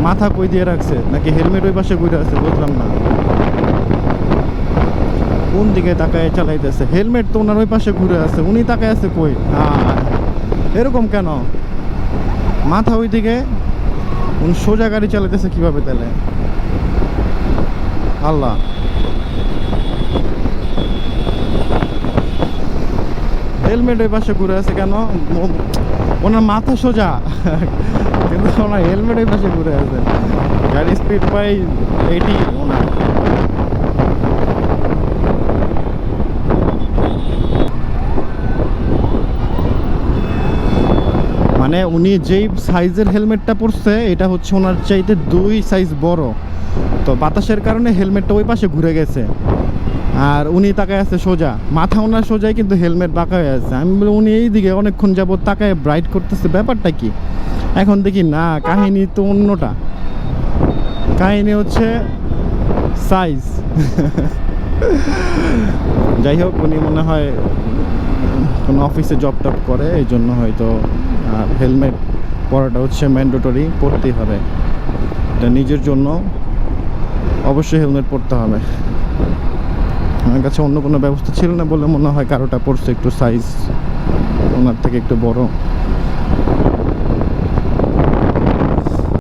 মাথা কই দিয়ে রাখছে? নাকি হেলমেট ওই পাশে ঘুরে আছে? বুঝলাম না। কোন দিকে তাকায় চালাইতেছে? হেলমেট তো ওনার ওই পাশে ঘুরে আছে। উনি তাকায় আছে কই? আহ, এরকম কেন? মাথা ওই দিকে? উনি সোজা গাড়ি চালাইতেছে কীভাবে তাহলে? আল্লাহ। হেলমেট ওই পাশে ঘুরে আছে কেন? ওনার মাথা সোজা। কিন্তু ওনার হেলমেট ওই পাশে ঘুরে আছে। গাড়ি স্পিড পাই এইটি ওনার। মানে উনি যেই সাইজের হেলমেটটা পরছে, এটা হচ্ছে ওনার চাইতে দুই সাইজ বড়। তো বাতাসের কারণে হেলমেটটা ওই পাশে ঘুরে গেছে। আর উনি তাকায় আছে সোজা। মাথা ওনার সোজাই কিন্তু হেলমেট বাঁকা হয়ে আছে। আমি বলি, উনি এই দিকে অনেকক্ষণ যাব তাকায় ব্রাইট করতেছে, ব্যাপারটা কি? এখন দেখি, না, কাহিনী তো অন্যটা। কাহিনী হচ্ছে সাইজ যাই হোক, উনি মনে হয় কোনো অফিসে জব টব করে, এই জন্য হয়তো, আর হেলমেট পরাটা হচ্ছে ম্যান্ডেটরি পরতেই হবে। এটা নিজের জন্য অবশ্যই হেলমেট পরতে হবে। আমার কাছে অন্য কোনো ব্যবস্থা ছিল না বলে মনে হয় কারোটা পড়ছে একটু সাইজ ওনার থেকে একটু বড়।